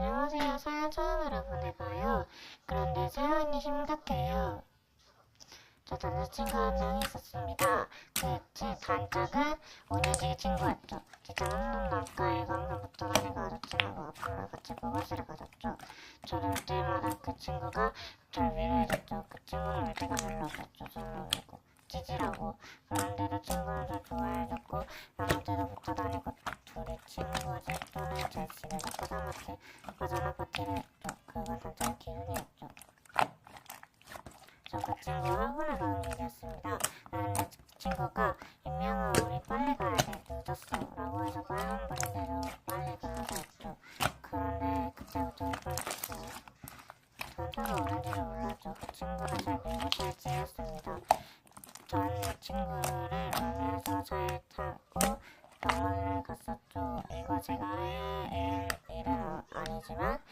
안녕하세요. 사연 처음으로 보내봐요. 그런데 사연이 심각해요. 저 남자친구 한 명 있었습니다. 그 제 단짝은 오년지 친구였죠. 진짜 한번도 아까 방송부터 다니고 아저씨하고 앞으로 같이 보고서를 받았죠. 저를 올 때마다 그 친구가 저를 위로해줬죠. 그 친구는 올 때가 별로 없었죠. 솔로이고 찌질하고 그런데도 친구는 저 좋아해줬고 아무 때도 붙어 다니고 둘이 제 집에서 포장마치 과자나 파티를 했죠. 그건 단짝의 기운이었죠. 저 그 친구와 혼을 가는 일이었습니다. 그 친구가 임명아 우리 빨리 가야 돼 늦었어 라고 해서 빨간 불이 내려 빨리 가자 했죠. 그런데 그때부터 이뻤어요. 전차가 오는지를 몰랐죠. 그 친구가 잘 밀고 잘 지냈습니다. 전그 친구를 울면서 차에 타고 병원을 이거 제가 해야 할 일은 아니지만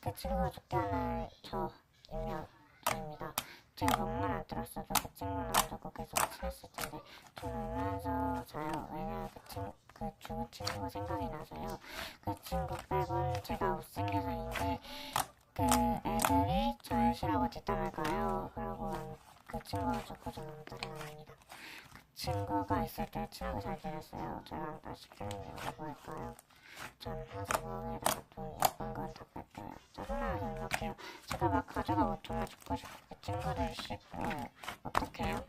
그 친구가 죽게 하는 저 임명입니다. 제가 너무만 안 들었어도 그 친구는 안 죽고 계속 친했을 텐데 저는 울면서 자요. 왜냐면 그 친구 그 죽은 친구가 생각이 나서요. 그 친구 빼곤 제가 못생겨서인데 그 애들이 저를 싫어하고 뒷담을까요? 그러고 그 친구가 죽고 저는 다른 아닙니다. 그 친구가 있을 때 친하게 잘 지냈어요. 제가 나 시키는 이유가 뭘까요? 전 항상 모험에다가 돈 예쁜 건다 뺏겨요. 짜증나서 생각해요. 제가 막 가져가 5천원 주고 싶고 그 친구들 싫어요. 어떡해요?